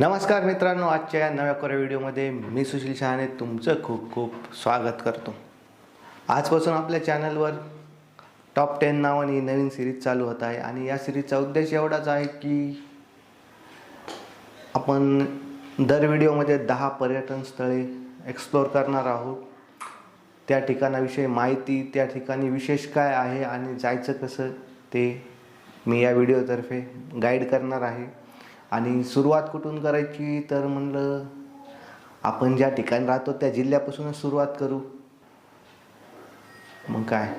नमस्कार मित्रांनो आजच्या या नव्या कोऱ्या व्हिडिओमध्ये मी सुशील शहाणे तुमचं खूप खूप स्वागत करतो. आजपासून आपल्या चॅनलवर टॉप टेन नावाने नवीन सिरीज चालू होत आहे आणि या सिरीजचा उद्देश एवढाच आहे की आपण दर व्हिडिओमध्ये दहा पर्यटन स्थळे एक्सप्लोअर करणार आहोत. त्या ठिकाणाविषयी माहिती त्या ठिकाणी विशेष काय आहे आणि जायचं कसं ते मी या व्हिडिओतर्फे गाईड करणार आहे. आणि सुरुवात कुठून करायची? तर म्हणलं आपण ज्या ठिकाणी राहतो त्या जिल्ह्यापासूनच सुरुवात करू. मग काय?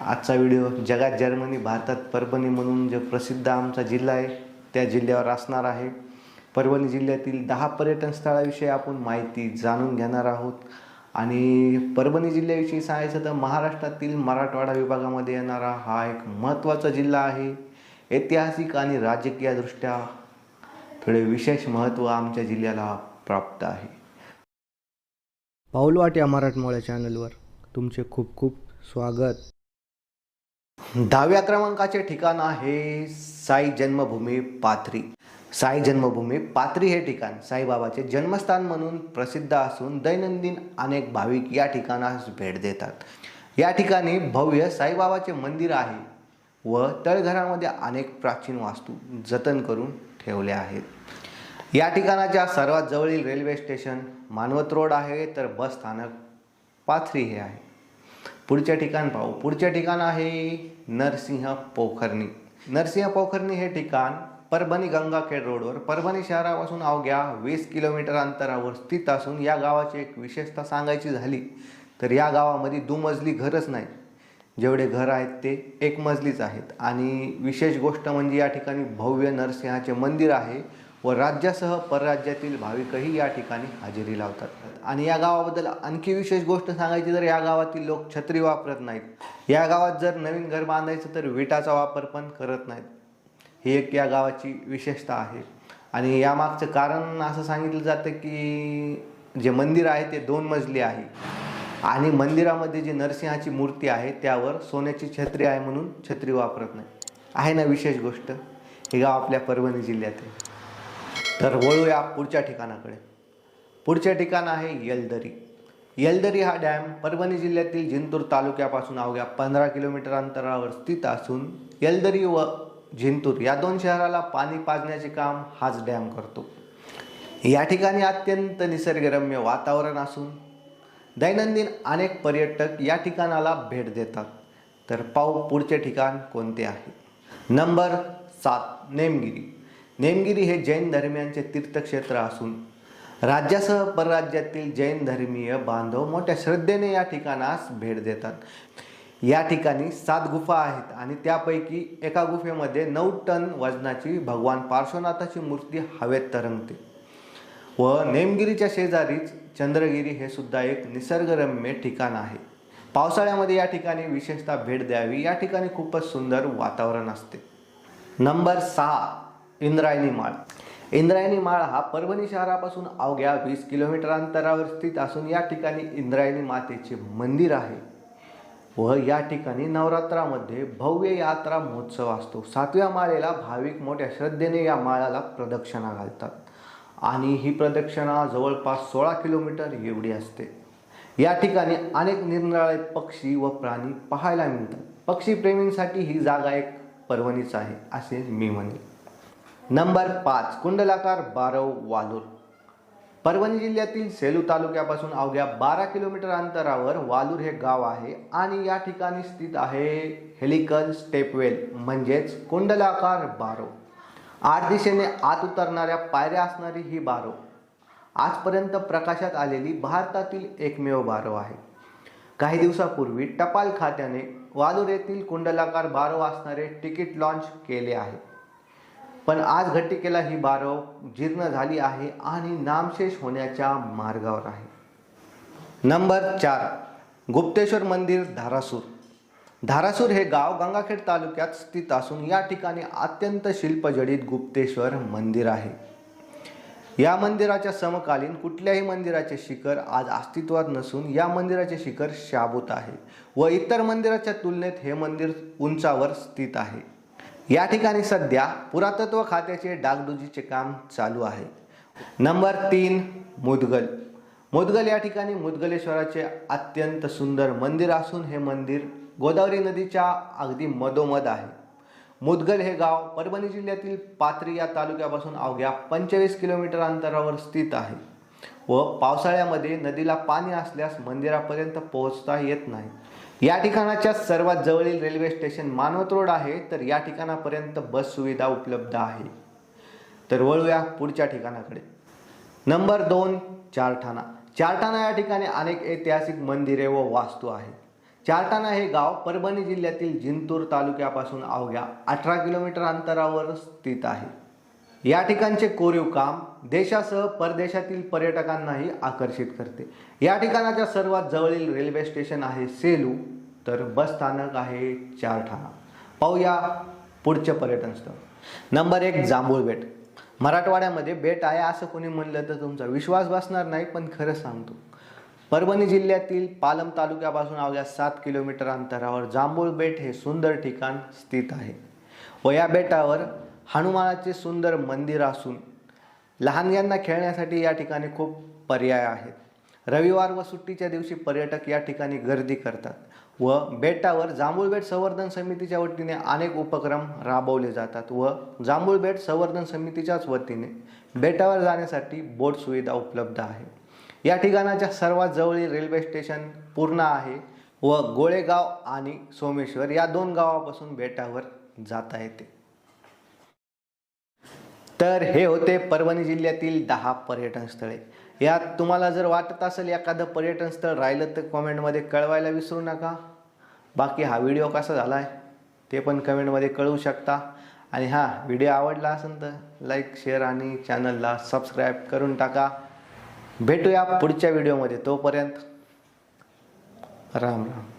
आजचा व्हिडिओ जगात जर्मनी भारतात परभणी म्हणून जो प्रसिद्ध आमचा जिल्हा आहे त्या जिल्ह्यावर असणार आहे. परभणी जिल्ह्यातील दहा पर्यटन स्थळाविषयी आपण माहिती जाणून घेणार आहोत. आणि परभणी जिल्ह्याविषयी सांगायचं तर महाराष्ट्रातील मराठवाडा विभागामध्ये येणारा हा एक महत्त्वाचा जिल्हा आहे. ऐतिहासिक आणि राजकीयदृष्ट्या थोडे विशेष महत्त्व आमच्या जिल्ह्याला प्राप्त आहे. पाऊलवाट या मराठमोळ्या चॅनलवर तुमचे खूप खूप स्वागत. दहाव्या क्रमांकाचे ठिकाण आहे साई जन्मभूमी पाथरी. साई जन्मभूमी पाथरी हे ठिकाण साईबाबाचे जन्मस्थान म्हणून प्रसिद्ध असून दैनंदिन अनेक भाविक या ठिकाणास भेट देतात. या ठिकाणी भव्य साईबाबाचे मंदिर आहे व तळघरामध्ये अनेक प्राचीन वास्तू जतन करून ठेवल्या आहेत. या ठिकाणाच्या सर्वात जवळील रेल्वे स्टेशन मानवत रोड आहे तर बस स्थानक पाथरी हे आहे. पुढच्या ठिकाण पाहू. पुढचे ठिकाण आहे नरसिंह पोखरणी. नरसिंह पोखरणी हे ठिकाण परभणी गंगाखेड रोडवर. परभणी शहरापासून अवघ्या वीस किलोमीटर अंतरावर स्थित असून या गावाची एक विशेषता सांगायची झाली तर या गावामध्ये दुमजली घरच नाही. जेवढे घर आहेत ते एक मजलीच आहेत. आणि विशेष गोष्ट म्हणजे या ठिकाणी भव्य नरसिंहाचे मंदिर आहे व राज्यासह परराज्यातील भाविकही या ठिकाणी हजेरी लावतात. आणि या गावाबद्दल आणखी विशेष गोष्ट सांगायची तर या गावातील लोक छत्री वापरत नाहीत. या गावात जर नवीन घर बांधायचं तर विटाचा वापर पण करत नाहीत. ही एक या गावाची विशेषता आहे. आणि यामागचं कारण असं सांगितलं जातं की जे मंदिर आहे ते दोन मजली आहे. आणि मंदिरामध्ये जी नरसिंहाची मूर्ती आहे त्यावर सोन्याची छत्री आहे म्हणून छत्री वापरत नाही. आहे ना विशेष गोष्ट? हे गाव आपल्या परभणी जिल्ह्यात आहे. तर वळूया पुढच्या ठिकाणाकडे. पुढचे ठिकाण आहे येलदरी. येलदरी हा डॅम परभणी जिल्ह्यातील जिंतूर तालुक्यापासून अवघ्या पंधरा किलोमीटर अंतरावर स्थित असून येलदरी व जिंतूर या दोन शहराला पाणी पाजण्याचे काम हाच डॅम करतो. या ठिकाणी अत्यंत निसर्गरम्य वातावरण असून दैनंदिन अनेक पर्यटक या ठिकाणाला भेट देतात. तर पाहू पुढचे ठिकाण कोणते आहे? नंबर सात नेमगिरी. नेमगिरी हे जैन धर्मियांचे तीर्थक्षेत्र असून राज्यासह परराज्यातील जैन धर्मीय बांधव मोठ्या श्रद्धेने या ठिकाणास भेट देतात. या ठिकाणी सात गुफा आहेत आणि त्यापैकी एका गुफेमध्ये नऊ टन वजनाची भगवान पार्श्वनाथाची मूर्ती हवेत तरंगते. व नेमगिरीच्या शेजारीच चंद्रगिरी हे सुद्धा एक निसर्गरम्य ठिकाण आहे. पावसाळ्यामध्ये या ठिकाणी विशेषतः भेट द्यावी. या ठिकाणी खूपच सुंदर वातावरण असते. नंबर सहा इंद्रायणी माळ. इंद्रायणी माळ हा परभणी शहरापासून अवघ्या वीस किलोमीटर अंतरावर स्थित असून या ठिकाणी इंद्रायणी मातेचे मंदिर आहे व या ठिकाणी नवरात्रामध्ये भव्य यात्रा महोत्सव असतो. सातव्या माळेला भाविक मोठ्या श्रद्धेने या माळाला प्रदक्षिणा घालतात. आणि ही प्रदक्षिणा जवळपास सोळा किलोमीटर एवढी असते. या ठिकाणी अनेक निरनिराळे पक्षी व प्राणी पाहायला मिळतात. पक्षीप्रेमींसाठी ही जागा एक पर्वणीच आहे असे मी म्हणेन. नंबर पाच कुंडलाकार बारव वालूर. परभणी जिल्ह्यातील सेलू तालुक्यापासून अवघ्या बारा किलोमीटर अंतरावर वालूर हे गाव आहे आणि या ठिकाणी स्थित आहे हेलिकल स्टेपवेल म्हणजेच कुंडलाकार बारव. आठ दिशेने आत उतरणाऱ्या पायऱ्या असणारी ही बारव आजपर्यंत प्रकाशात आलेली भारतातील एकमेव बारव आहे. काही दिवसापूर्वी टपाल खात्याने वालूर येथील कुंडलाकार बारव असणारे तिकीट लॉन्च केले आहे. पण आज घटिकेला ही बारव जीर्ण झाली आहे आणि नामशेष होण्याच्या मार्गावर आहे. नंबर चार गुप्तेश्वर मंदिर धारासूर. धारासूर हे गाव गंगाखेड तालुक्यात स्थित असून या ठिकाणी अत्यंत शिल्पजडित गुप्तेश्वर मंदिर आहे. या मंदिराच्या समकालीन कुठल्याही मंदिराचे शिखर आज अस्तित्वात नसून या मंदिराचे शिखर शाबूत आहे व इतर मंदिराच्या तुलनेत हे मंदिर उंचावर स्थित आहे. या ठिकाणी सध्या पुरातत्व खात्याचे डागडुजीचे काम चालू आहे. नंबर तीन मुदगल. मुदगल या ठिकाणी मुदगलेश्वराचे अत्यंत सुंदर मंदिर असून हे मंदिर गोदावरी नदीच्या अगदी मधोमध आहे. मुदगल हे गाव परभणी जिल्ह्यातील पात्री या तालुक्यापासून अवघ्या पंचवीस किलोमीटर अंतरावर स्थित आहे व पावसाळ्यामध्ये नदीला पाणी असल्यास मंदिरापर्यंत पोहोचता येत नाही. या ठिकाणाच्या सर्वात जवळील रेल्वे स्टेशन मानवत रोड आहे तर या ठिकाणापर्यंत बस सुविधा उपलब्ध आहे. तर वळूया पुढच्या ठिकाणाकडे. नंबर दोन चारठाणा. चारठाणा या ठिकाणी अनेक ऐतिहासिक मंदिरे व वास्तू आहेत. चारटाणा हे गाव परभणी जिल्ह्यातील जिंतूर तालुक्यापासून अवघ्या अठरा किलोमीटर अंतरावर स्थित आहे. या ठिकाणचे कोरीव काम देशासह परदेशातील पर्यटकांनाही आकर्षित करते. या ठिकाणाच्या सर्वात जवळील रेल्वे स्टेशन आहे सेलू तर बस स्थानक आहे चारठाणा. पाहूया पुढचे पर्यटन स्थळ. नंबर एक जांभूळ बेट. मराठवाड्यामध्ये बेट आहे असं कोणी म्हणलं तर तुमचा विश्वास बसणार नाही पण खरं सांगतो. परभणी जिल्ह्यातील पालम तालुक्यापासून अवघ्या सात किलोमीटर अंतरावर जांभूळ बेट हे सुंदर ठिकाण स्थित आहे व या बेटावर हनुमानाचे सुंदर मंदिर असून लहानग्यांना खेळण्यासाठी या ठिकाणी खूप पर्याय आहेत. रविवार व सुट्टीच्या दिवशी पर्यटक या ठिकाणी गर्दी करतात व बेटावर जांभूळ बेट संवर्धन समितीच्या वतीने अनेक उपक्रम राबवले जातात व जांभूळ बेट संवर्धन समितीच्याच वतीने बेटावर जाण्यासाठी बोट सुविधा उपलब्ध आहे. या ठिकाणाच्या सर्वात जवळील रेल्वे स्टेशन पूर्णा आहे व गोळेगाव आणि सोमेश्वर या दोन गावापासून बेटावर जाता येते. तर हे होते परभणी जिल्ह्यातील दहा पर्यटन स्थळे. यात तुम्हाला जर वाटत असेल एखादं पर्यटन स्थळ राहिलं तर कमेंटमध्ये कळवायला विसरू नका. बाकी हा व्हिडिओ कसा झाला आहे ते पण कमेंटमध्ये कळवू शकता. आणि हा व्हिडिओ आवडला असेल तर लाईक शेअर आणि चॅनलला सबस्क्राईब करून टाका. भेटूया पुढच्या व्हिडिओमध्ये तोपर्यंत. राम राम.